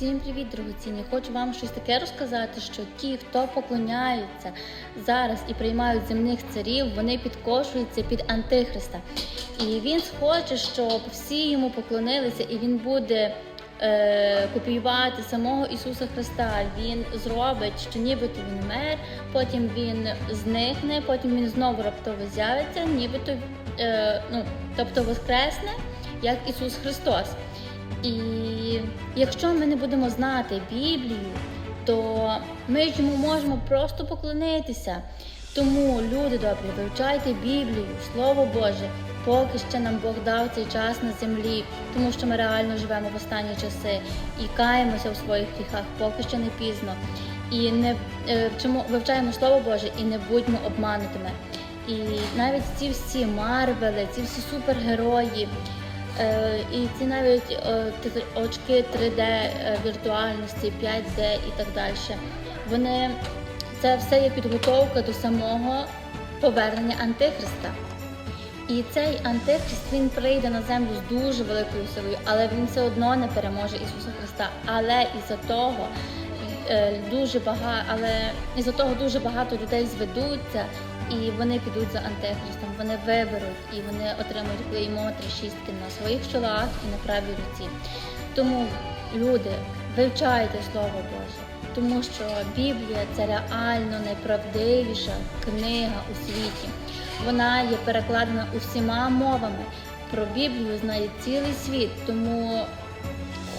Всім привіт, дорогоцінні! Хочу вам щось таке розказати, що ті, хто поклоняються зараз і приймають земних царів, вони підкошуються під Антихриста. І він схоче, щоб всі йому поклонилися, і він буде е, копіювати самого Ісуса Христа. Він зробить, що нібито він мер, потім він зникне, потім він знову раптово з'явиться, нібито е, ну, тобто воскресне, як Ісус Христос. І якщо ми не будемо знати Біблію, то ми йому можемо просто поклонитися. Тому, люди добрі, вивчайте Біблію, Слово Боже, поки ще нам Бог дав цей час на землі, тому що ми реально живемо в останні часи і каємося у своїх гріхах, поки ще не пізно. І не е, вчимо, вивчаємо Слово Боже і не будьмо обманутими. І навіть ці всі Марвели, ці всі супергерої. Е, І ці навіть е, очки 3D е, віртуальності, 5D і так далі. Вони це все є підготовка до самого повернення Антихриста. І цей антихрист він прийде на землю з дуже великою силою, але він все одно не переможе Ісуса Христа. Але із-за того е, дуже багато, але із-за того дуже багато людей зведуться і вони підуть за антихристом. Вони виберуть і вони отримують клеймо три шістки на своїх чолах і на правій руці. Тому люди, вивчайте Слово Боже, тому що Біблія це реально найправдивіша книга у світі. Вона є перекладена усіма мовами. Про Біблію знає цілий світ, тому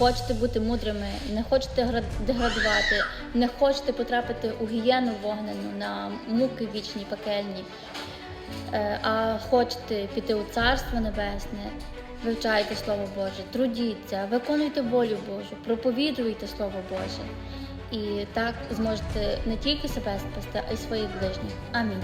хочете бути мудрими, не хочете деградувати, не хочете потрапити у гієну вогнену на муки вічні пекельні, е, а хочете піти у Царство Небесне, вивчайте Слово Боже, трудіться, виконуйте волю Божу, проповідуйте Слово Боже. І так зможете не тільки себе спасти, а й своїх ближніх. Амінь.